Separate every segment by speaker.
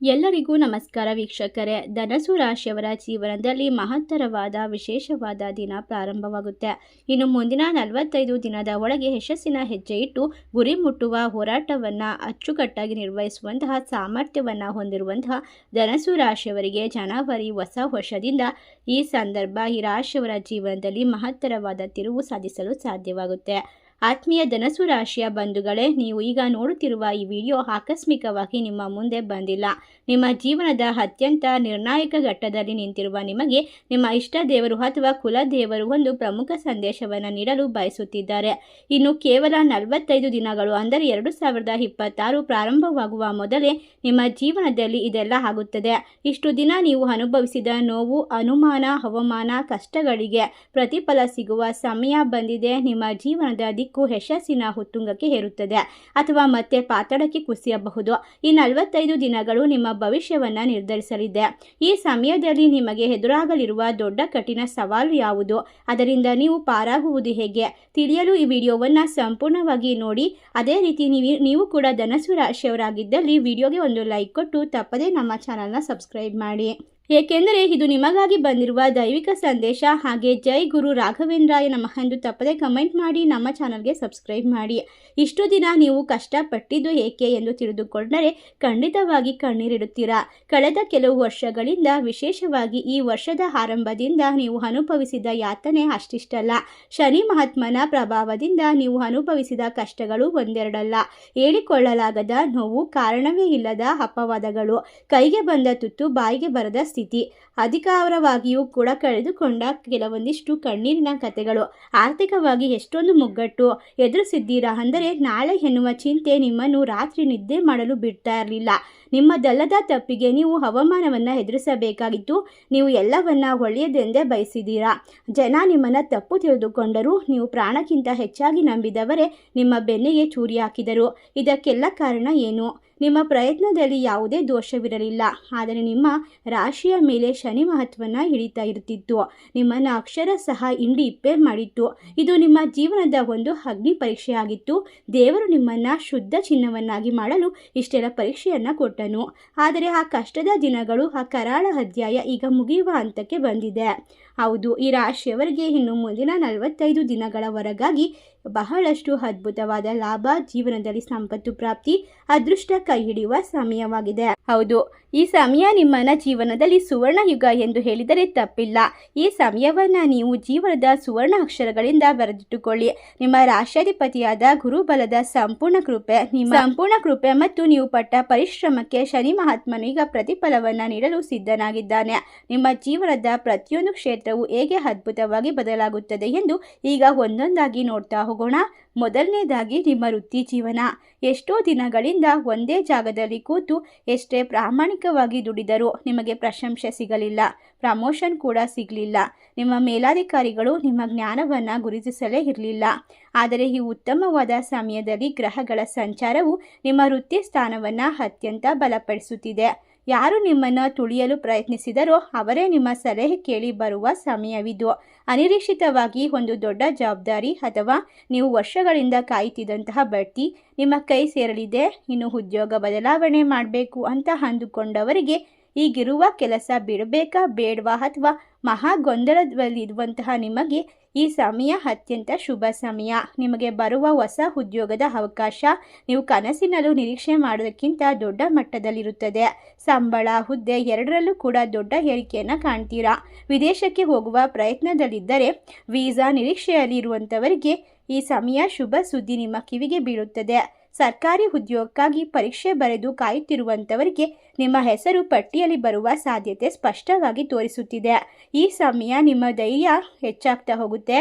Speaker 1: ಎಲ್ಲರಿಗೂ ನಮಸ್ಕಾರ ವೀಕ್ಷಕರೇ. ಧನಸು ರಾಶಿಯವರ ಜೀವನದಲ್ಲಿ ಮಹತ್ತರವಾದ, ವಿಶೇಷವಾದ ದಿನ ಪ್ರಾರಂಭವಾಗುತ್ತೆ. ಇನ್ನು ಮುಂದಿನ ನಲವತ್ತೈದು ದಿನದ ಒಳಗೆ ಯಶಸ್ಸಿನ ಹೆಜ್ಜೆ ಇಟ್ಟು ಗುರಿ ಮುಟ್ಟುವ, ಹೋರಾಟವನ್ನು ಅಚ್ಚುಕಟ್ಟಾಗಿ ನಿರ್ವಹಿಸುವಂತಹ, ಸಾಮರ್ಥ್ಯವನ್ನು ಹೊಂದಿರುವಂತಹ ಧನಸು ರಾಶಿಯವರಿಗೆ ಜನವರಿ ಹೊಸ ವರ್ಷದಿಂದ ಈ ಸಂದರ್ಭ ಈ ರಾಶಿಯವರ ಜೀವನದಲ್ಲಿ ಮಹತ್ತರವಾದ ತಿರುವು ಸಾಧಿಸಲು ಸಾಧ್ಯವಾಗುತ್ತೆ. ಆತ್ಮೀಯ ಧನಸು ರಾಶಿಯ ಬಂಧುಗಳೇ, ನೀವು ಈಗ ನೋಡುತ್ತಿರುವ ಈ ವಿಡಿಯೋ ಆಕಸ್ಮಿಕವಾಗಿ ನಿಮ್ಮ ಮುಂದೆ ಬಂದಿಲ್ಲ. ನಿಮ್ಮ ಜೀವನದ ಅತ್ಯಂತ ನಿರ್ಣಾಯಕ ಘಟ್ಟದಲ್ಲಿ ನಿಂತಿರುವ ನಿಮಗೆ ನಿಮ್ಮ ಇಷ್ಟ ದೇವರು ಅಥವಾ ಕುಲ ದೇವರು ಒಂದು ಪ್ರಮುಖ ಸಂದೇಶವನ್ನು ನೀಡಲು ಬಯಸುತ್ತಿದ್ದಾರೆ. ಇನ್ನು ಕೇವಲ ನಲವತ್ತೈದು ದಿನಗಳು, ಅಂದರೆ ಎರಡು ಸಾವಿರದ ಇಪ್ಪತ್ತಾರು ಪ್ರಾರಂಭವಾಗುವ ಮೊದಲೇ ನಿಮ್ಮ ಜೀವನದಲ್ಲಿ ಇದೆಲ್ಲ ಆಗುತ್ತದೆ. ಇಷ್ಟು ದಿನ ನೀವು ಅನುಭವಿಸಿದ ನೋವು, ಅನುಮಾನ ಹವಾಮಾನ ಕಷ್ಟಗಳಿಗೆ ಪ್ರತಿಫಲ ಸಿಗುವ ಸಮಯ ಬಂದಿದೆ. ನಿಮ್ಮ ಜೀವನದ ಯಶಸ್ಸಿನ ಹುತ್ತುಂಗಕ್ಕೆ ಹೇರುತ್ತದೆ. ಅಥವಾ ಮತ್ತೆ ಪಾತಾಳಕ್ಕೆ ಕುಸಿಯಬಹುದು. ಈ ನಲವತ್ತೈದು ದಿನಗಳು ನಿಮ್ಮ ಭವಿಷ್ಯವನ್ನು ನಿರ್ಧರಿಸಲಿದೆ. ಈ ಸಮಯದಲ್ಲಿ ನಿಮಗೆ ಎದುರಾಗಲಿರುವ ದೊಡ್ಡ ಕಠಿಣ ಸವಾಲು ಯಾವುದು? ಅದರಿಂದ ನೀವು ಪಾರಾಗುವುದು ಹೇಗೆ? ತಿಳಿಯಲು ಈ ವಿಡಿಯೋವನ್ನು ಸಂಪೂರ್ಣವಾಗಿ ನೋಡಿ. ಅದೇ ರೀತಿ ನೀವು ನೀವು ಕೂಡ ಧನಸು ರಾಶಿಯವರಾಗಿದ್ದಲ್ಲಿ ವಿಡಿಯೋಗೆ ಒಂದು ಲೈಕ್ ಕೊಟ್ಟು ತಪ್ಪದೇ ನಮ್ಮ ಚಾನಲ್ನ ಸಬ್ಸ್ಕ್ರೈಬ್ ಮಾಡಿ. ಏಕೆಂದರೆ ಇದು ನಿಮಗಾಗಿ ಬಂದಿರುವ ದೈವಿಕ ಸಂದೇಶ. ಹಾಗೆ ಜೈ ಗುರು ರಾಘವೇಂದ್ರಾಯ ನಮಃ ಎಂದು ತಪ್ಪದೆ ಕಮೆಂಟ್ ಮಾಡಿ, ನಮ್ಮ ಚಾನಲ್ಗೆ ಸಬ್ಸ್ಕ್ರೈಬ್ ಮಾಡಿ. ಇಷ್ಟು ದಿನ ನೀವು ಕಷ್ಟಪಟ್ಟಿದ್ದು ಏಕೆ ಎಂದು ತಿಳಿದುಕೊಂಡರೆ ಖಂಡಿತವಾಗಿ ಕಣ್ಣೀರಿಡುತ್ತೀರಾ. ಕಳೆದ ಕೆಲವು ವರ್ಷಗಳಿಂದ, ವಿಶೇಷವಾಗಿ ಈ ವರ್ಷದ ಆರಂಭದಿಂದ ನೀವು ಅನುಭವಿಸಿದ ಯಾತನೆ ಅಷ್ಟಿಷ್ಟಲ್ಲ. ಶನಿ ಮಹಾತ್ಮನ ಪ್ರಭಾವದಿಂದ ನೀವು ಅನುಭವಿಸಿದ ಕಷ್ಟಗಳು ಒಂದೆರಡಲ್ಲ. ಹೇಳಿಕೊಳ್ಳಲಾಗದ ನೋವು ಕಾರಣವೇ ಇಲ್ಲದ ಅಪವಾದಗಳು. ಕೈಗೆ ಬಂದ ತುತ್ತು, ಬಾಯಿಗೆ ಬರದ ಸ್ಥಿತಿ ಅಧಿಕಾರವಾಗಿಯೂ ಕೂಡ ಕಳೆದುಕೊಂಡ ಕೆಲವೊಂದಿಷ್ಟು ಕಣ್ಣೀರಿನ ಕಥೆಗಳು ಆರ್ಥಿಕವಾಗಿ ಎಷ್ಟೊಂದು ಮುಗ್ಗಟ್ಟು. ಎದುರಿಸಿದ್ದೀರಾ ಅಂದರೆ ನಾಳೆ ಎನ್ನುವ ಚಿಂತೆ ನಿಮ್ಮನ್ನು ರಾತ್ರಿ ನಿದ್ದೆ ಮಾಡಲು ಬಿಡ್ತಾ ಇರಲಿಲ್ಲ. ನಿಮ್ಮದಲ್ಲದ ತಪ್ಪಿಗೆ ನೀವು ಹವಾಮಾನವನ್ನು ಎದುರಿಸಬೇಕಾಗಿತ್ತು. ನೀವು ಎಲ್ಲವನ್ನ ಒಳ್ಳೆಯದೆಂದೇ ಬಯಸಿದ್ದೀರಾ. ಜನ ನಿಮ್ಮನ್ನು ತಪ್ಪು ತಿಳಿದುಕೊಂಡರೂ ನೀವು ಪ್ರಾಣಕ್ಕಿಂತ ಹೆಚ್ಚಾಗಿ ನಂಬಿದವರೇ ನಿಮ್ಮ ಬೆನ್ನಿಗೆ ಚೂರಿ ಹಾಕಿದರು. ಇದಕ್ಕೆಲ್ಲ ಕಾರಣ ಏನು? ನಿಮ್ಮ ಪ್ರಯತ್ನದಲ್ಲಿ ಯಾವುದೇ ದೋಷವಿರಲಿಲ್ಲ. ಆದರೆ ನಿಮ್ಮ ರಾಶಿಯ ಮೇಲೆ ಶನಿ ಮಹತ್ವವನ್ನು ಹಿಡಿತಾ ಇರ್ತಿತ್ತು. ನಿಮ್ಮನ್ನು ಅಕ್ಷರ ಸಹ ಇಂಡಿ ಇಪ್ಪೆ ಮಾಡಿತ್ತು. ಇದು ನಿಮ್ಮ ಜೀವನದ ಒಂದು ಅಗ್ನಿ ಪರೀಕ್ಷೆಯಾಗಿತ್ತು. ದೇವರು ನಿಮ್ಮನ್ನು ಶುದ್ಧ ಚಿನ್ನವನ್ನಾಗಿ ಮಾಡಲು ಇಷ್ಟೆಲ್ಲ ಪರೀಕ್ಷೆಯನ್ನು ಕೊಟ್ಟನು. ಆದರೆ ಆ ಕಷ್ಟದ ದಿನಗಳು, ಆ ಕರಾಳ ಅಧ್ಯಾಯ ಈಗ ಮುಗಿಯುವ ಹಂತಕ್ಕೆ ಬಂದಿದೆ. ಹೌದು, ಈ ರಾಶಿಯವರಿಗೆ ಇನ್ನು ಮುಂದಿನ ನಲವತ್ತೈದು ದಿನಗಳವರೆಗಾಗಿ ಬಹಳಷ್ಟು ಅದ್ಭುತವಾದ ಲಾಭ ಜೀವನದಲ್ಲಿ ಸಂಪತ್ತು ಪ್ರಾಪ್ತಿ ಅದೃಷ್ಟ ಕೈ ಹಿಡಿಯುವ ಸಮಯವಾಗಿದೆ. ಹೌದು, ಈ ಸಮಯ ನಿಮ್ಮನ ಜೀವನದಲ್ಲಿ ಸುವರ್ಣ ಯುಗ ಎಂದು ಹೇಳಿದರೆ ತಪ್ಪಿಲ್ಲ. ಈ ಸಮಯವನ್ನ ನೀವು ಜೀವನದ ಸುವರ್ಣ ಅಕ್ಷರಗಳಿಂದ ಬರೆದಿಟ್ಟುಕೊಳ್ಳಿ. ನಿಮ್ಮ ರಾಷ್ಟ್ರಾಧಿಪತಿಯಾದ ಗುರುಬಲದ ಸಂಪೂರ್ಣ ಕೃಪೆ, ನಿಮ್ಮ ಸಂಪೂರ್ಣ ಕೃಪೆ ಮತ್ತು ನೀವು ಪಟ್ಟ ಪರಿಶ್ರಮಕ್ಕೆ ಶನಿ ಮಹಾತ್ಮನು ಈಗ ಪ್ರತಿಫಲವನ್ನ ನೀಡಲು ಸಿದ್ಧನಾಗಿದ್ದಾನೆ. ನಿಮ್ಮ ಜೀವನದ ಪ್ರತಿಯೊಂದು ಕ್ಷೇತ್ರವು ಹೇಗೆ ಅದ್ಭುತವಾಗಿ ಬದಲಾಗುತ್ತದೆ ಎಂದು ಈಗ ಒಂದೊಂದಾಗಿ ನೋಡ್ತಾ ಹೋಗೋಣ. ಮೊದಲನೇದಾಗಿ ನಿಮ್ಮ ವೃತ್ತಿ ಜೀವನ. ಎಷ್ಟೋ ದಿನಗಳಿಂದ ಒಂದೇ ಜಾಗದಲ್ಲಿ ಕೂತು ಎಷ್ಟೇ ಪ್ರಾಮಾಣಿಕವಾಗಿ ದುಡಿದರೂ ನಿಮಗೆ ಪ್ರಶಂಸೆ ಸಿಗಲಿಲ್ಲ, ಪ್ರಮೋಷನ್ ಕೂಡ ಸಿಗಲಿಲ್ಲ. ನಿಮ್ಮ ಮೇಲಾಧಿಕಾರಿಗಳು ನಿಮ್ಮ ಜ್ಞಾನವನ್ನು ಗುರುತಿಸಲೇ ಇರಲಿಲ್ಲ. ಆದರೆ ಈ ಉತ್ತಮವಾದ ಸಮಯದಲ್ಲಿ ಗ್ರಹಗಳ ಸಂಚಾರವು ನಿಮ್ಮ ವೃತ್ತಿ ಸ್ಥಾನವನ್ನು ಅತ್ಯಂತ ಬಲಪಡಿಸುತ್ತಿದೆ. ಯಾರು ನಿಮ್ಮನ್ನು ತುಳಿಯಲು ಪ್ರಯತ್ನಿಸಿದರೋ ಅವರೇ ನಿಮ್ಮ ಸಲಹೆ ಕೇಳಿ ಬರುವ ಸಮಯವಿದು. ಅನಿರೀಕ್ಷಿತವಾಗಿ ಒಂದು ದೊಡ್ಡ ಜವಾಬ್ದಾರಿ ಅಥವಾ ನೀವು ವರ್ಷಗಳಿಂದ ಕಾಯುತ್ತಿದ್ದಂತಹ ಬಡ್ತಿ ನಿಮ್ಮ ಕೈ ಸೇರಲಿದೆ, ಇನ್ನು ಉದ್ಯೋಗ ಬದಲಾವಣೆ ಮಾಡಬೇಕು ಅಂತ ಅಂದುಕೊಂಡವರಿಗೆ ಈಗಿರುವ ಕೆಲಸ ಬಿಡಬೇಕಾ ಬೇಡವಾ ಅಥವಾ ಮಹಾ ಗೊಂದಲದಲ್ಲಿರುವಂತಹ ನಿಮಗೆ ಈ ಸಮಯ ಅತ್ಯಂತ ಶುಭ ಸಮಯ. ನಿಮಗೆ ಬರುವ ಹೊಸ ಉದ್ಯೋಗದ ಅವಕಾಶ ನೀವು ಕನಸಿನಲ್ಲೂ ನಿರೀಕ್ಷೆ ಮಾಡೋದಕ್ಕಿಂತ ದೊಡ್ಡ ಮಟ್ಟದಲ್ಲಿರುತ್ತದೆ. ಸಂಬಳ, ಹುದ್ದೆ ಎರಡರಲ್ಲೂ ಕೂಡ ದೊಡ್ಡ ಏರಿಕೆಯನ್ನು ಕಾಣ್ತೀರಾ? ವಿದೇಶಕ್ಕೆ ಹೋಗುವ ಪ್ರಯತ್ನದಲ್ಲಿದ್ದರೆ ವೀಸಾ ನಿರೀಕ್ಷೆಯಲ್ಲಿರುವಂಥವರಿಗೆ ಈ ಸಮಯ ಶುಭ ಸುದ್ದಿ ನಿಮ್ಮ ಕಿವಿಗೆ ಬೀಳುತ್ತದೆ. ಸರ್ಕಾರಿ ಉದ್ಯೋಗಕ್ಕಾಗಿ ಪರೀಕ್ಷೆ ಬರೆದು ಕಾಯುತ್ತಿರುವಂಥವರಿಗೆ ನಿಮ್ಮ ಹೆಸರು ಪಟ್ಟಿಯಲ್ಲಿ ಬರುವ ಸಾಧ್ಯತೆ ಸ್ಪಷ್ಟವಾಗಿ ತೋರಿಸುತ್ತಿದೆ. ಈ ಸಮಯ ನಿಮ್ಮ ಧೈರ್ಯ ಹೆಚ್ಚಾಗ್ತಾ ಹೋಗುತ್ತೆ.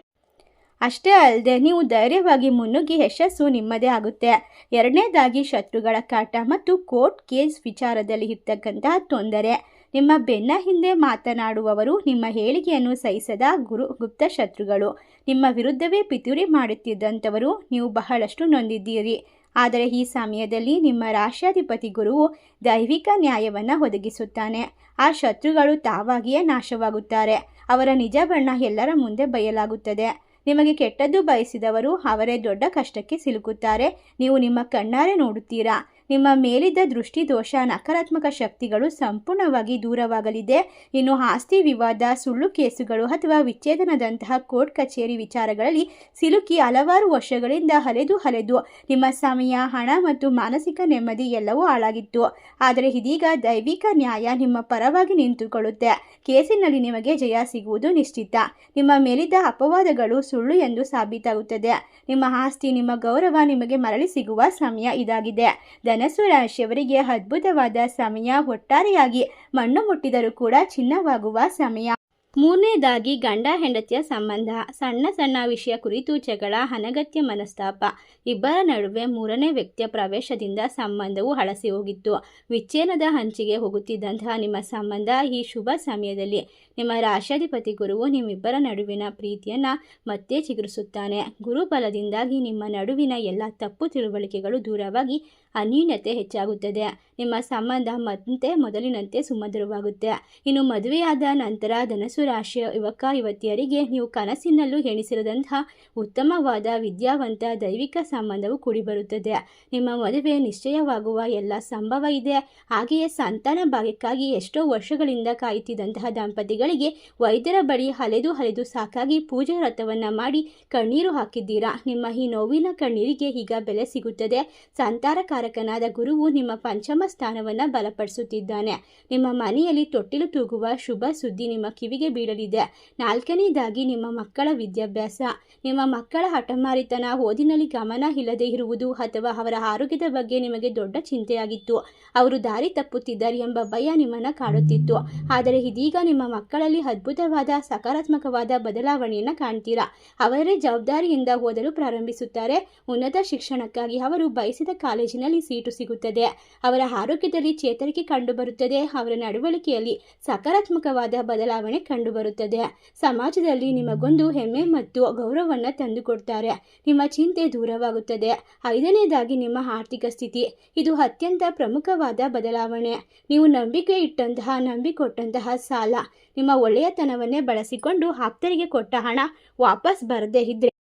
Speaker 1: ಅಷ್ಟೇ ಅಲ್ಲದೆ ನೀವು ಧೈರ್ಯವಾಗಿ ಮುನ್ನುಗ್ಗಿ ಯಶಸ್ಸು ನಿಮ್ಮದೇ ಆಗುತ್ತೆ. ಎರಡನೇದಾಗಿ ಶತ್ರುಗಳ ಕಾಟ ಮತ್ತು ಕೋರ್ಟ್ ಕೇಸ್ ವಿಚಾರದಲ್ಲಿ ಇರ್ತಕ್ಕಂತಹ ತೊಂದರೆ. ನಿಮ್ಮ ಬೆನ್ನ ಹಿಂದೆ ಮಾತನಾಡುವವರು ನಿಮ್ಮ ಹೇಳಿಕೆಯನ್ನು ಸಹಿಸದ ಗುರು ಗುಪ್ತ ಶತ್ರುಗಳು. ನಿಮ್ಮ ವಿರುದ್ಧವೇ ಪಿತೂರಿ ಮಾಡುತ್ತಿದ್ದಂಥವರು ನೀವು ಬಹಳಷ್ಟು ನೊಂದಿದ್ದೀರಿ. ಆದರೆ ಈ ಸಮಯದಲ್ಲಿ ನಿಮ್ಮ ರಾಷ್ಟ್ರಾಧಿಪತಿ ಗುರುವು ದೈವಿಕ ನ್ಯಾಯವನ್ನು ಒದಗಿಸುತ್ತಾನೆ. ಆ ಶತ್ರುಗಳು ತಾವಾಗಿಯೇ ನಾಶವಾಗುತ್ತಾರೆ. ಅವರ ನಿಜ ಬಣ್ಣ ಎಲ್ಲರ ಮುಂದೆ ಬಯಲಾಗುತ್ತದೆ. ನಿಮಗೆ ಕೆಟ್ಟದ್ದು ಬಯಸಿದವರು ಅವರೇ ದೊಡ್ಡ ಕಷ್ಟಕ್ಕೆ ಸಿಲುಕುತ್ತಾರೆ. ನೀವು ನಿಮ್ಮ ಕಣ್ಣಾರೆ ನೋಡುತ್ತೀರಾ? ನಿಮ್ಮ ಮೇಲಿದ್ದ ದೃಷ್ಟಿ ದೋಷ ನಕಾರಾತ್ಮಕ ಶಕ್ತಿಗಳು ಸಂಪೂರ್ಣವಾಗಿ ದೂರವಾಗಲಿದೆ. ಇನ್ನು ಆಸ್ತಿ ವಿವಾದ, ಸುಳ್ಳು ಕೇಸುಗಳು ಅಥವಾ ವಿಚ್ಛೇದನದಂತಹ ಕೋರ್ಟ್ ಕಚೇರಿ ವಿಚಾರಗಳಲ್ಲಿ ಸಿಲುಕಿ ಹಲವಾರು ವರ್ಷಗಳಿಂದ ಹಲೆದು ಹಲೆದು ನಿಮ್ಮ ಸಮಯ, ಹಣ ಮತ್ತು ಮಾನಸಿಕ ನೆಮ್ಮದಿ ಎಲ್ಲವೂ ಹಾಳಾಗಿತ್ತು. ಆದರೆ ಇದೀಗ ದೈವಿಕ ನ್ಯಾಯ ನಿಮ್ಮ ಪರವಾಗಿ ನಿಂತುಕೊಳ್ಳುತ್ತೆ. ಕೇಸಿನಲ್ಲಿ ನಿಮಗೆ ಜಯ ಸಿಗುವುದು ನಿಶ್ಚಿತ. ನಿಮ್ಮ ಮೇಲಿದ್ದ ಅಪವಾದಗಳು ಸುಳ್ಳು ಎಂದು ಸಾಬೀತಾಗುತ್ತದೆ. ನಿಮ್ಮ ಆಸ್ತಿ, ನಿಮ್ಮ ಗೌರವ ನಿಮಗೆ ಮರಳಿ ಸಿಗುವ ಸಮಯ ಇದಾಗಿದೆ. ಧನಸ್ಸು ರಾಶಿಯವರಿಗೆ ಅದ್ಭುತವಾದ ಸಮಯ ಒಟ್ಟಾರೆಯಾಗಿ ಮಣ್ಣು ಮುಟ್ಟಿದರೂ ಕೂಡ ಚಿನ್ನವಾಗುವ ಸಮಯ. ಮೂರನೇದಾಗಿ ಗಂಡ ಹೆಂಡತಿಯ ಸಂಬಂಧ. ಸಣ್ಣ ಸಣ್ಣ ವಿಷಯ ಕುರಿತು ಜಗಳ, ಅನಗತ್ಯ ಮನಸ್ತಾಪ. ಇಬ್ಬರ ನಡುವೆ ಮೂರನೇ ವ್ಯಕ್ತಿಯ ಪ್ರವೇಶದಿಂದ ಸಂಬಂಧವು ಹಳಸಿ ಹೋಗಿತ್ತು. ವಿಚ್ಛೇದನದ ಹಂಚಿಗೆ ಹೋಗುತ್ತಿದ್ದಂತಹ ನಿಮ್ಮ ಸಂಬಂಧ ಈ ಶುಭ ಸಮಯದಲ್ಲಿ. ನಿಮ್ಮ ರಾಷ್ಟ್ರಾಧಿಪತಿ ಗುರುವು ನಿಮ್ಮಿಬ್ಬರ ನಡುವಿನ ಪ್ರೀತಿಯನ್ನು ಮತ್ತೆ ಚಿಗುರಿಸುತ್ತಾನೆ. ಗುರುಬಲದಿಂದಾಗಿ ನಿಮ್ಮ ನಡುವಿನ ಎಲ್ಲ ತಪ್ಪು ತಿಳುವಳಿಕೆಗಳು ದೂರವಾಗಿ ಅನ್ಯೂನ್ಯತೆ ಹೆಚ್ಚಾಗುತ್ತದೆ. ನಿಮ್ಮ ಸಂಬಂಧ ಮತ್ತೆ ಮೊದಲಿನಂತೆ ಸುಮಧುರವಾಗುತ್ತೆ. ಇನ್ನು ಮದುವೆಯಾದ ನಂತರ ಧನಸು ರಾಶಿಯ ಯುವಕ, ಯುವತಿಯರಿಗೆ ನೀವು ಕನಸಿನಲ್ಲೂ ಎಣಿಸಿರದಂತಹ ಉತ್ತಮವಾದ, ವಿದ್ಯಾವಂತ, ದೈವಿಕ ಸಂಬಂಧವು ಕೂಡಿಬರುತ್ತದೆ. ನಿಮ್ಮ ಮದುವೆ ನಿಶ್ಚಯವಾಗುವ ಎಲ್ಲ ಸಂಭವ ಇದೆ. ಹಾಗೆಯೇ ಸಂತಾನ ಭಾಗ್ಯಕ್ಕಾಗಿ ಎಷ್ಟೋ ವರ್ಷಗಳಿಂದ ಕಾಯುತ್ತಿದ್ದಂತಹ ದಂಪತಿಗಳಿಗೆ ವೈದ್ಯರ ಬಳಿ ಹಲೆದು ಹಲೆದು ಸಾಕಾಗಿ ಪೂಜಾ ವ್ರತವನ್ನು ಮಾಡಿ ಕಣ್ಣೀರು ಹಾಕಿದ್ದೀರಾ? ನಿಮ್ಮ ಈ ನೋವಿನ ಕಣ್ಣೀರಿಗೆ ಈಗ ಬೆಲೆ ಸಿಗುತ್ತದೆ. ಸಂತಾರಕಾರಕನಾದ ಗುರುವು ನಿಮ್ಮ ಪಂಚಮ ಸ್ಥಾನವನ್ನು ಬಲಪಡಿಸುತ್ತಿದ್ದಾನೆ. ನಿಮ್ಮ ಮನೆಯಲ್ಲಿ ತೊಟ್ಟಿಲು ತೂಗುವ ಶುಭ ಸುದ್ದಿ ನಿಮ್ಮ ಕಿವಿಗೆ ಬೀಳಲಿದೆ ನಾಲ್ಕನೇದಾಗಿ, ನಿಮ್ಮ ಮಕ್ಕಳ ವಿದ್ಯಾಭ್ಯಾಸ. ನಿಮ್ಮ ಮಕ್ಕಳ ಹಠಮಾರಿತನ, ಓದಿನಲ್ಲಿ ಗಮನ ಇಲ್ಲದೆ ಇರುವುದು ಅಥವಾ ಅವರ ಆರೋಗ್ಯದ ಬಗ್ಗೆ ನಿಮಗೆ ದೊಡ್ಡ ಚಿಂತೆಯಾಗಿತ್ತು. ಅವರು ದಾರಿ ತಪ್ಪುತ್ತಿದ್ದಾರೆ ಎಂಬ ಭಯ ನಿಮ್ಮನ್ನು ಕಾಡುತ್ತಿತ್ತು. ಆದರೆ ಇದೀಗ ನಿಮ್ಮ ಮಕ್ಕಳಲ್ಲಿ ಅದ್ಭುತವಾದ, ಸಕಾರಾತ್ಮಕವಾದ ಬದಲಾವಣೆಯನ್ನು ಕಾಣ್ತೀರಾ? ಅವರೇ ಜವಾಬ್ದಾರಿಯಿಂದ ಓದಲು ಪ್ರಾರಂಭಿಸುತ್ತಾರೆ. ಉನ್ನತ ಶಿಕ್ಷಣಕ್ಕಾಗಿ ಅವರು ಬಯಸಿದ ಕಾಲೇಜಿನಲ್ಲಿ ಸೀಟು ಸಿಗುತ್ತದೆ. ಅವರ ಆರೋಗ್ಯದಲ್ಲಿ ಚೇತರಿಕೆ ಕಂಡುಬರುತ್ತದೆ. ಅವರ ನಡವಳಿಕೆಯಲ್ಲಿ ಸಕಾರಾತ್ಮಕವಾದ ಬದಲಾವಣೆ ಕಂಡುಬರುತ್ತದೆ. ಸಮಾಜದಲ್ಲಿ ನಿಮಗೊಂದು ಹೆಮ್ಮೆ ಮತ್ತು ಗೌರವವನ್ನು ತಂದುಕೊಡ್ತಾರೆ. ನಿಮ್ಮ ಚಿಂತೆ ದೂರವಾಗುತ್ತದೆ. ಐದನೇದಾಗಿ ನಿಮ್ಮ ಆರ್ಥಿಕ ಸ್ಥಿತಿ. ಇದು ಅತ್ಯಂತ ಪ್ರಮುಖವಾದ ಬದಲಾವಣೆ. ನೀವು ನಂಬಿಕೆ ಇಟ್ಟಂತಹ, ನಂಬಿಕೊಟ್ಟಂತಹ ಸಾಲ. ನಿಮ್ಮ ಒಳ್ಳೆಯತನವನ್ನೇ ಬಳಸಿಕೊಂಡು ಆಪ್ತರಿಗೆ ಕೊಟ್ಟ ಹಣ ವಾಪಸ್ ಬರದೇ ಇದ್ರೆ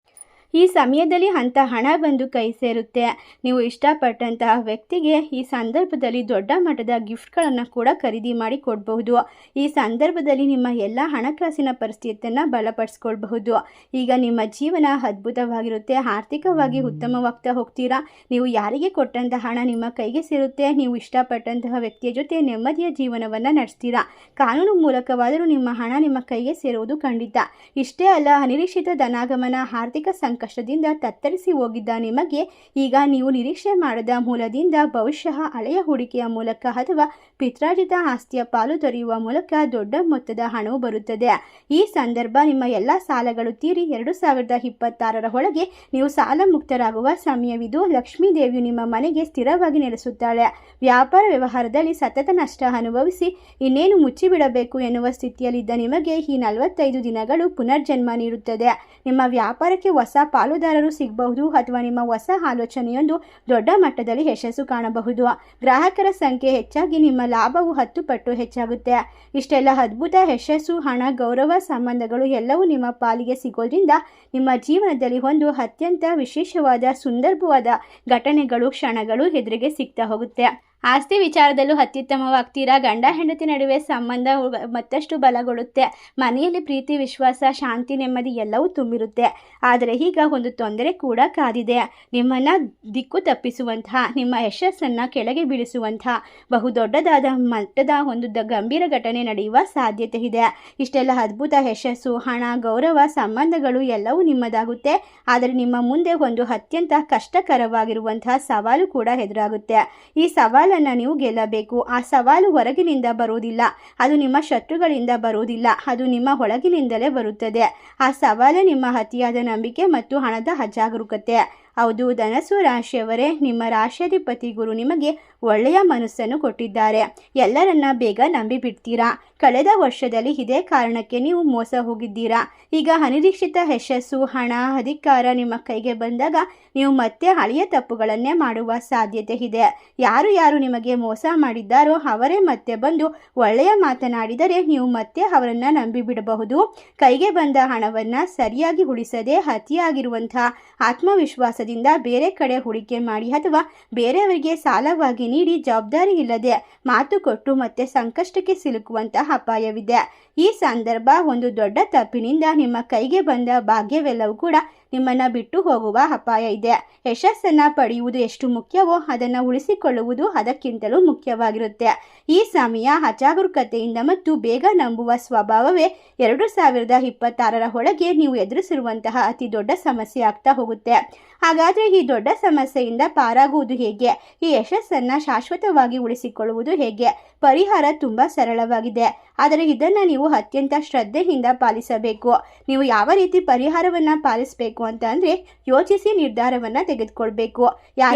Speaker 1: ಈ ಸಮಯದಲ್ಲಿ ಅಂಥ ಹಣ ಬಂದು ಕೈ ಸೇರುತ್ತೆ. ನೀವು ಇಷ್ಟಪಟ್ಟಂತಹ ವ್ಯಕ್ತಿಗೆ ಈ ಸಂದರ್ಭದಲ್ಲಿ ದೊಡ್ಡ ಮಟ್ಟದ ಗಿಫ್ಟ್ಗಳನ್ನು ಕೂಡ ಖರೀದಿ ಮಾಡಿ ಕೊಡಬಹುದು. ಈ ಸಂದರ್ಭದಲ್ಲಿ ನಿಮ್ಮ ಎಲ್ಲ ಹಣಕಾಸಿನ ಪರಿಸ್ಥಿತಿಯನ್ನು ಬಲಪಡಿಸ್ಕೊಳ್ಬಹುದು. ಈಗ ನಿಮ್ಮ ಜೀವನ ಅದ್ಭುತವಾಗಿರುತ್ತೆ. ಆರ್ಥಿಕವಾಗಿ ಉತ್ತಮವಾಗ್ತಾ ಹೋಗ್ತೀರಾ. ನೀವು ಯಾರಿಗೆ ಕೊಟ್ಟಂತಹ ಹಣ ನಿಮ್ಮ ಕೈಗೆ ಸೇರುತ್ತೆ. ನೀವು ಇಷ್ಟಪಟ್ಟಂತಹ ವ್ಯಕ್ತಿಯ ಜೊತೆ ನೆಮ್ಮದಿಯ ಜೀವನವನ್ನು ನಡೆಸ್ತೀರಾ. ಕಾನೂನು ಮೂಲಕವಾದರೂ ನಿಮ್ಮ ಹಣ ನಿಮ್ಮ ಕೈಗೆ ಸೇರುವುದು ಖಂಡಿತ. ಇಷ್ಟೇ ಅಲ್ಲ ಅನಿರೀಕ್ಷಿತ ಧನಾಗಮನ ಆರ್ಥಿಕ ಸಂಕಷ್ಟದಿಂದ ತತ್ತರಿಸಿ ಹೋಗಿದ್ದ ನಿಮಗೆ, ಈಗ ನೀವು ನಿರೀಕ್ಷೆ ಮಾಡದ ಮೂಲದಿಂದ ಬಹುಶಃ ಹಳೆಯ ಹೂಡಿಕೆಯ ಮೂಲಕ ಅಥವಾ ಪಿತ್ರಾರ್ಜಿತ ಆಸ್ತಿಯ ಪಾಲು ದೊರೆಯುವ ಮೂಲಕ ದೊಡ್ಡ ಮೊತ್ತದ ಹಣವು ಬರುತ್ತದೆ. ಈ ಸಂದರ್ಭ ನಿಮ್ಮ ಎಲ್ಲ ಸಾಲಗಳು ತೀರಿ ಎರಡು ಸಾವಿರದ ಇಪ್ಪತ್ತಾರರ ಒಳಗೆ ನೀವು ಸಾಲ ಮುಕ್ತರಾಗುವ ಸಮಯವಿದು ಲಕ್ಷ್ಮೀ ದೇವಿಯು ನಿಮ್ಮ ಮನೆಗೆ ಸ್ಥಿರವಾಗಿ ನೆಲೆಸುತ್ತಾಳೆ. ವ್ಯಾಪಾರ ವ್ಯವಹಾರದಲ್ಲಿ ಸತತ ನಷ್ಟ ಅನುಭವಿಸಿ ಇನ್ನೇನು ಮುಚ್ಚಿಬಿಡಬೇಕು ಎನ್ನುವ ಸ್ಥಿತಿಯಲ್ಲಿದ್ದ ನಿಮಗೆ ಈ ನಲವತ್ತೈದು ದಿನಗಳು ಪುನರ್ಜನ್ಮ ನೀಡುತ್ತದೆ. ನಿಮ್ಮ ವ್ಯಾಪಾರಕ್ಕೆ ಹೊಸ ಪಾಲುದಾರರು ಸಿಗಬಹುದು ಅಥವಾ ನಿಮ್ಮ ಹೊಸ ಆಲೋಚನೆಯೊಂದು ದೊಡ್ಡ ಮಟ್ಟದಲ್ಲಿ ಯಶಸ್ಸು ಕಾಣಬಹುದು. ಗ್ರಾಹಕರ ಸಂಖ್ಯೆ ಹೆಚ್ಚಾಗಿ ನಿಮ್ಮ ಲಾಭವು ಹತ್ತು ಪಟ್ಟು ಹೆಚ್ಚಾಗುತ್ತೆ. ಇಷ್ಟೆಲ್ಲ ಅದ್ಭುತ ಯಶಸ್ಸು, ಹಣ, ಗೌರವ ಸಂಬಂಧಗಳು ಎಲ್ಲವೂ ನಿಮ್ಮ ಪಾಲಿಗೆ ಸಿಗೋದ್ರಿಂದ ನಿಮ್ಮ ಜೀವನದಲ್ಲಿ ಒಂದು ಅತ್ಯಂತ ವಿಶೇಷವಾದ ಸುಂದರ್ಭವಾದ ಘಟನೆಗಳು, ಕ್ಷಣಗಳು ಎದುರಿಗೆ ಸಿಗ್ತಾ ಹೋಗುತ್ತೆ. ಆಸ್ತಿ ವಿಚಾರದಲ್ಲೂ ಅತ್ಯುತ್ತಮವಾಗ್ತೀರಾ? ಗಂಡ ಹೆಂಡತಿ ನಡುವೆ ಸಂಬಂಧ ಮತ್ತಷ್ಟು ಬಲಗೊಳ್ಳುತ್ತೆ. ಮನೆಯಲ್ಲಿ ಪ್ರೀತಿ, ವಿಶ್ವಾಸ, ಶಾಂತಿ, ನೆಮ್ಮದಿ ಎಲ್ಲವೂ ತುಂಬಿರುತ್ತೆ. ಆದರೆ ಈಗ ಒಂದು ತೊಂದರೆ ಕೂಡ ಕಾದಿದೆ. ನಿಮ್ಮನ್ನು ದಿಕ್ಕು ತಪ್ಪಿಸುವಂತಹ ನಿಮ್ಮ ಯಶಸ್ಸನ್ನು ಕೆಳಗೆ ಬೀಳಿಸುವಂತಹ ಬಹುದೊಡ್ಡದಾದ ಮಟ್ಟದ ಒಂದು ಗಂಭೀರ ಘಟನೆ ನಡೆಯುವ ಸಾಧ್ಯತೆ ಇದೆ. ಇಷ್ಟೆಲ್ಲ ಅದ್ಭುತ ಯಶಸ್ಸು, ಹಣ, ಗೌರವ, ಸಂಬಂಧಗಳು ಎಲ್ಲವೂ ನಿಮ್ಮದಾಗುತ್ತೆ. ಆದರೆ ನಿಮ್ಮ ಮುಂದೆ ಒಂದು ಅತ್ಯಂತ ಕಷ್ಟಕರವಾಗಿರುವಂತಹ ಸವಾಲು ಕೂಡ ಎದುರಾಗುತ್ತೆ. ಈ ಸವಾಲನ್ನು ನೀವು ಗೆಲ್ಲಬೇಕು. ಆ ಸವಾಲು ಹೊರಗಿನಿಂದ ಬರುವುದಿಲ್ಲ. ಅದು ನಿಮ್ಮ ಶತ್ರುಗಳಿಂದ ಬರುವುದಿಲ್ಲ. ಅದು ನಿಮ್ಮ ಒಳಗಿನಿಂದಲೇ ಬರುತ್ತದೆ. ಆ ಸವಾಲು ನಿಮ್ಮ ಅತಿಯಾದ ನಂಬಿಕೆ ಮತ್ತು ಹಣದ ಅಜಾಗರೂಕತೆ. ಹೌದು ಧನಸು ರಾಶಿಯವರೇ, ನಿಮ್ಮ ರಾಶಿಯಾಧಿಪತಿ ಗುರು ನಿಮಗೆ ಒಳ್ಳೆಯ ಮನಸ್ಸನ್ನು ಕೊಟ್ಟಿದ್ದಾರೆ. ಎಲ್ಲರನ್ನ ಬೇಗ ನಂಬಿಬಿಡ್ತೀರಾ? ಕಳೆದ ವರ್ಷದಲ್ಲಿ ಇದೇ ಕಾರಣಕ್ಕೆ ನೀವು ಮೋಸ ಹೋಗಿದ್ದೀರಾ? ಈಗ ಅನಿರೀಕ್ಷಿತ ಯಶಸ್ಸು, ಹಣ, ಅಧಿಕಾರ ನಿಮ್ಮ ಕೈಗೆ ಬಂದಾಗ ನೀವು ಮತ್ತೆ ಹಳೆಯ ತಪ್ಪುಗಳನ್ನೇ ಮಾಡುವ ಸಾಧ್ಯತೆ ಇದೆ. ಯಾರು ಯಾರು ನಿಮಗೆ ಮೋಸ ಮಾಡಿದ್ದಾರೋ ಅವರೇ ಮತ್ತೆ ಬಂದು ಒಳ್ಳೆಯ ಮಾತನಾಡಿದರೆ ನೀವು ಮತ್ತೆ ಅವರನ್ನು ನಂಬಿಬಿಡಬಹುದು. ಕೈಗೆ ಬಂದ ಹಣವನ್ನು ಸರಿಯಾಗಿ ಉಳಿಸದೆ ಅತಿಯಾಗಿರುವಂತಹ ಆತ್ಮವಿಶ್ವಾಸದಿಂದ ಕೆಲಸದಿಂದ ಬೇರೆ ಕಡೆ ಹೂಡಿಕೆ ಮಾಡಿ ಅಥವಾ ಬೇರೆಯವರಿಗೆ ಸಾಲವಾಗಿ ನೀಡಿ ಜವಾಬ್ದಾರಿ ಇಲ್ಲದೆ ಮಾತು ಕೊಟ್ಟು ಮತ್ತೆ ಸಂಕಷ್ಟಕ್ಕೆ ಸಿಲುಕುವಂತಹ ಅಪಾಯವಿದೆ. ಈ ಸಂದರ್ಭ ಒಂದು ದೊಡ್ಡ ತಪ್ಪಿನಿಂದ ನಿಮ್ಮ ಕೈಗೆ ಬಂದ ಭಾಗ್ಯವೆಲ್ಲವೂ ಕೂಡ ನಿಮ್ಮನ್ನ ಬಿಟ್ಟು ಹೋಗುವ ಅಪಾಯ ಇದೆ. ಯಶಸ್ಸನ್ನ ಪಡೆಯುವುದು ಎಷ್ಟು ಮುಖ್ಯವೋ ಅದನ್ನು ಉಳಿಸಿಕೊಳ್ಳುವುದು ಅದಕ್ಕಿಂತಲೂ ಮುಖ್ಯವಾಗಿರುತ್ತೆ. ಈ ಸಮಯ ಅಜಾಗರೂಕತೆಯಿಂದ ಮತ್ತು ಬೇಗ ನಂಬುವ ಸ್ವಭಾವವೇ ಎರಡು ಸಾವಿರದ ಇಪ್ಪತ್ತಾರರ ಒಳಗೆ ನೀವು ಎದುರಿಸಿರುವಂತಹ ಅತಿ ದೊಡ್ಡ ಸಮಸ್ಯೆ ಆಗ್ತಾ ಹೋಗುತ್ತೆ. ಹಾಗಾದರೆ ಈ ದೊಡ್ಡ ಸಮಸ್ಯೆಯಿಂದ ಪಾರಾಗುವುದು ಹೇಗೆ? ಈ ಯಶಸ್ಸನ್ನು ಶಾಶ್ವತವಾಗಿ ಉಳಿಸಿಕೊಳ್ಳುವುದು ಹೇಗೆ? ಪರಿಹಾರ ತುಂಬ ಸರಳವಾಗಿದೆ. ಆದರೆ ಇದನ್ನು ನೀವು ಅತ್ಯಂತ ಶ್ರದ್ಧೆಯಿಂದ ಪಾಲಿಸಬೇಕು. ನೀವು ಯಾವ ರೀತಿ ಪರಿಹಾರವನ್ನು ಪಾಲಿಸಬೇಕು ಅಂತ ಅಂದರೆ ಯೋಚಿಸಿ ನಿರ್ಧಾರವನ್ನು ತೆಗೆದುಕೊಳ್ಬೇಕು.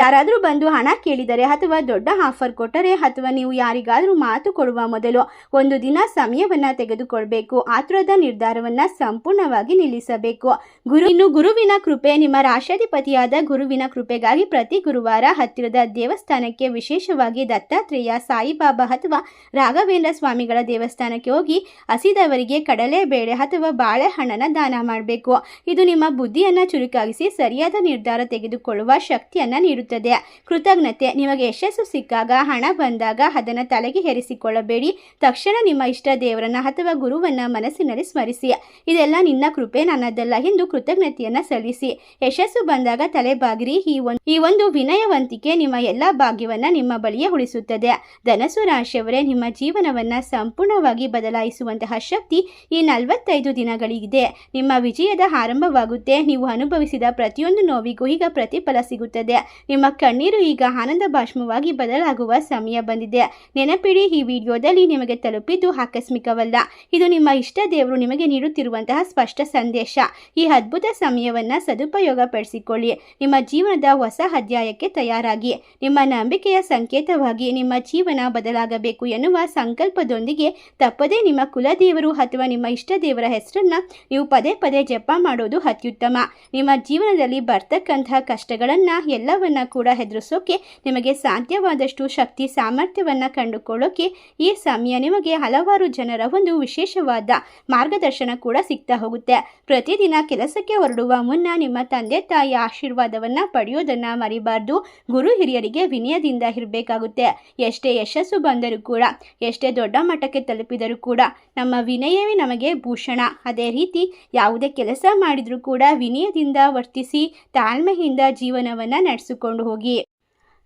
Speaker 1: ಯಾರಾದರೂ ಬಂದು ಹಣ ಕೇಳಿದರೆ ಅಥವಾ ದೊಡ್ಡ ಆಫರ್ ಕೊಟ್ಟರೆ ಅಥವಾ ನೀವು ಯಾರಿಗಾದರೂ ಮಾತು ಕೊಡುವ ಮೊದಲು ಒಂದು ದಿನ ಸಮಯವನ್ನು ತೆಗೆದುಕೊಳ್ಬೇಕು. ಆತುರದ ನಿರ್ಧಾರವನ್ನು ಸಂಪೂರ್ಣವಾಗಿ ನಿಲ್ಲಿಸಬೇಕು. ಗುರು ಇನ್ನು ಗುರುವಿನ ಕೃಪೆ, ನಿಮ್ಮ ರಾಷ್ಟ್ರಾಧಿಪತಿಯಾದ ಗುರುವಿನ ಕೃಪೆಗಾಗಿ ಪ್ರತಿ ಗುರುವಾರ ಹತ್ತಿರದ ದೇವಸ್ಥಾನಕ್ಕೆ ವಿಶೇಷವಾಗಿ ದತ್ತಾತ್ರೇಯ ಸಾಯಿಬಾಬಾ ಅಥವಾ ರಾಘವೇಂದ್ರ ಸ್ವಾಮಿಗಳ ದೇವಸ್ಥಾನಕ್ಕೆ ಹೋಗಿ ಹಸಿದವರಿಗೆ ಕಡಲೆಬೇಳೆ ಅಥವಾ ಬಾಳೆಹಣ್ಣನ ದಾನ ಮಾಡಬೇಕು. ಇದು ನಿಮ್ಮ ಬುದ್ಧಿಯನ್ನು ಚುರುಕಾಗಿಸಿ ಸರಿಯಾದ ನಿರ್ಧಾರ ತೆಗೆದುಕೊಳ್ಳುವ ಶಕ್ತಿಯನ್ನು ನೀಡುತ್ತದೆ. ಕೃತಜ್ಞತೆ, ನಿಮಗೆ ಯಶಸ್ಸು ಸಿಕ್ಕಾಗ, ಹಣ ಬಂದಾಗ ಅದನ್ನು ತಲೆಗೆ ಹೆರಿಸಿಕೊಳ್ಳಬೇಡಿ. ತಕ್ಷಣ ನಿಮ್ಮ ಇಷ್ಟ ದೇವರನ್ನ ಅಥವಾ ಗುರುವನ್ನ ಮನಸ್ಸಿನಲ್ಲಿ ಸ್ಮರಿಸಿ. ಇದೆಲ್ಲ ನಿನ್ನ ಕೃಪೆ, ನನ್ನದಲ್ಲ ಎಂದು ಕೃತಜ್ಞತೆಯನ್ನು ಸಲ್ಲಿಸಿ. ಯಶಸ್ಸು ಬಂದಾಗ ತಲೆಬಾಗಿರಿ ಈ ಒಂದು ಈ ಒಂದು ವಿನಯವಂತಿಕೆ ನಿಮ್ಮ ಎಲ್ಲ ಭಾಗ್ಯವನ್ನ ನಿಮ್ಮ ಬಳಿಯೇ ಉಳಿಸುತ್ತದೆ. ಧನಸು ರಾಶಿಯವರೇ ನಿಮ್ಮ ಜೀವನವನ್ನ ಸಂಪೂರ್ಣವಾಗಿ ಬದಲಾಯಿಸುವಂತಹ ಶಕ್ತಿ ಈ ನಲವತ್ತೈದು ದಿನಗಳಿಗಿದೆ. ನಿಮ್ಮ ವಿಜಯದ ಆರಂಭವಾಗುತ್ತೆ. ನೀವು ಅನುಭವಿಸಿದ ಪ್ರತಿಯೊಂದು ನೋವಿಗೂ ಈಗ ಪ್ರತಿಫಲ ಸಿಗುತ್ತದೆ. ನಿಮ್ಮ ಕಣ್ಣೀರು ಈಗ ಆನಂದ ಭಾಷ್ಮವಾಗಿ ಬದಲಾಗುವ ಸಮಯ ಬಂದಿದೆ. ನೆನಪಿಡಿ, ಈ ವಿಡಿಯೋದಲ್ಲಿ ನಿಮಗೆ ತಲುಪಿದ್ದು ಆಕಸ್ಮಿಕವಲ್ಲ. ಇದು ನಿಮ್ಮ ಇಷ್ಟ ದೇವರು ನಿಮಗೆ ನೀಡುತ್ತಿರುವಂತಹ ಸ್ಪಷ್ಟ ಸಂದೇಶ. ಈ ಅದ್ಭುತ ಸಮಯವನ್ನು ಸದುಪಯೋಗ ಪಡಿಸಿಕೊಳ್ಳಿ ನಿಮ್ಮ ಜೀವನದ ಹೊಸ ಅಧ್ಯಾಯಕ್ಕೆ ತಯಾರಾಗಿ. ನಿಮ್ಮ ನಂಬಿಕೆಯ ಸಂಕೇತವಾಗಿ ನಿಮ್ಮ ಜೀವನ ಬದಲಾಗಬೇಕು. ಎನ್ನುವ ಸಂಕಲ್ಪದೊಂದಿಗೆ ತಪ್ಪದೇ ನಿಮ್ಮ ಕುಲದೇವರು ಅಥವಾ ನಿಮ್ಮ ಇಷ್ಟ ದೇವರ ಹೆಸರನ್ನ ನೀವು ಪದೇ ಪದೇ ಜಪ ಮಾಡೋದು ಅತ್ಯುತ್ತಮ. ನಿಮ್ಮ ಜೀವನದಲ್ಲಿ ಬರ್ತಕ್ಕಂತಹ ಕಷ್ಟಗಳನ್ನು ಎಲ್ಲವನ್ನ ಕೂಡ ಹೆದರಿಸೋಕೆ, ನಿಮಗೆ ಸಾಧ್ಯವಾದಷ್ಟು ಶಕ್ತಿ ಸಾಮರ್ಥ್ಯವನ್ನು ಕಂಡುಕೊಳ್ಳೋಕೆ ಈ ಸಮಯ ನಿಮಗೆ ಹಲವಾರು ಜನರ ಒಂದು ವಿಶೇಷವಾದ ಮಾರ್ಗದರ್ಶನ ಕೂಡ ಸಿಗ್ತಾ ಹೋಗುತ್ತೆ. ಪ್ರತಿದಿನ ಕೆಲಸಕ್ಕೆ ಹೊರಡುವ ಮುನ್ನ ನಿಮ್ಮ ತಂದೆ ತಾಯಿಯ ಆಶೀರ್ವಾದವನ್ನು ಪಡೆಯೋದನ್ನು ಮರಿಬಾರ್ದು. ಗುರು ಹಿರಿಯರಿಗೆ ವಿನಯದಿಂದ ಇರಬೇಕಾಗುತ್ತೆ. ಎಷ್ಟೇ ಯಶಸ್ಸು ಬಂದರೂ ಕೂಡ. ಎಷ್ಟೇ ದೊಡ್ಡ ಮಟ್ಟಕ್ಕೆ ತಲುಪಿದರೂ ಕೂಡ ನಮ್ಮ ವಿನಯವೇ ನಮಗೆ ಭೂಷಣ. ಅದೇ ರೀತಿ ಯಾವುದೇ ಕೆಲಸ ಮಾಡಿದರೂ ಕೂಡ ವಿನಯದಿಂದ ವರ್ತಿಸಿ ತಾಳ್ಮೆಯಿಂದ ಜೀವನವನ್ನು ನಡೆಸಿಕೊಂಡು ಹೋಗಿ.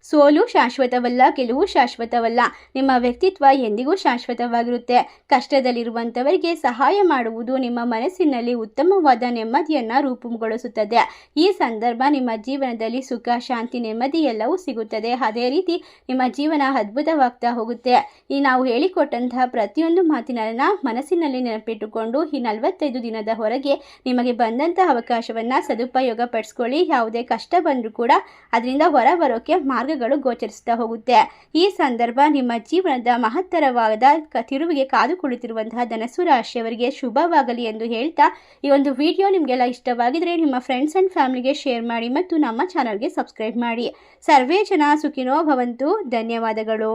Speaker 1: ಸೋಲು ಶಾಶ್ವತವಲ್ಲ, ಗೆಲುವು ಶಾಶ್ವತವಲ್ಲ. ನಿಮ್ಮ ವ್ಯಕ್ತಿತ್ವ ಎಂದಿಗೂ ಶಾಶ್ವತವಾಗಿರುತ್ತೆ. ಕಷ್ಟದಲ್ಲಿರುವಂಥವರಿಗೆ ಸಹಾಯ ಮಾಡುವುದು ನಿಮ್ಮ ಮನಸ್ಸಿನಲ್ಲಿ ಉತ್ತಮವಾದ ನೆಮ್ಮದಿಯನ್ನು ರೂಪುಗೊಳಿಸುತ್ತದೆ. ಈ ಸಂದರ್ಭ ನಿಮ್ಮ ಜೀವನದಲ್ಲಿ ಸುಖ, ಶಾಂತಿ, ನೆಮ್ಮದಿ ಎಲ್ಲವೂ ಸಿಗುತ್ತದೆ. ಅದೇ ರೀತಿ ನಿಮ್ಮ ಜೀವನ ಅದ್ಭುತವಾಗ್ತಾ ಹೋಗುತ್ತೆ. ಈ ನಾವು ಹೇಳಿಕೊಟ್ಟಂತಹ ಪ್ರತಿಯೊಂದು ಮಾತಿನ ಮನಸ್ಸಿನಲ್ಲಿ ನೆನಪಿಟ್ಟುಕೊಂಡು ಈ ನಲವತ್ತೈದು ದಿನದ ಹೊರಗೆ ನಿಮಗೆ ಬಂದಂತಹ ಅವಕಾಶವನ್ನು ಸದುಪಯೋಗ ಪಡಿಸ್ಕೊಳ್ಳಿ ಯಾವುದೇ ಕಷ್ಟ ಬಂದರೂ ಕೂಡ ಅದರಿಂದ ಹೊರ ಬರೋಕ್ಕೆ ಮಾರ್ಗಗಳು ಗೋಚರಿಸ್ತಾ ಹೋಗುತ್ತೆ. ಈ ಸಂದರ್ಭ ನಿಮ್ಮ ಜೀವನದ ಮಹತ್ತರವಾದ ತಿರುವಿಗೆ ಕಾದು ಕುಳಿತಿರುವಂತಹ ಧನಸು ರಾಶಿಯವರಿಗೆ ಶುಭವಾಗಲಿ ಎಂದು ಹೇಳ್ತಾ ಈ ಒಂದು ವಿಡಿಯೋ ನಿಮಗೆಲ್ಲ ಇಷ್ಟವಾಗಿದ್ರೆ ನಿಮ್ಮ ಫ್ರೆಂಡ್ಸ್ ಅಂಡ್ ಫ್ಯಾಮಿಲಿಗೆ ಶೇರ್ ಮಾಡಿ ಮತ್ತು ನಮ್ಮ ಚಾನಲ್ಗೆ ಸಬ್ಸ್ಕ್ರೈಬ್ ಮಾಡಿ. ಸರ್ವೇ ಜನ ಸುಖಿನೋ ಭವಂತು. ಧನ್ಯವಾದಗಳು.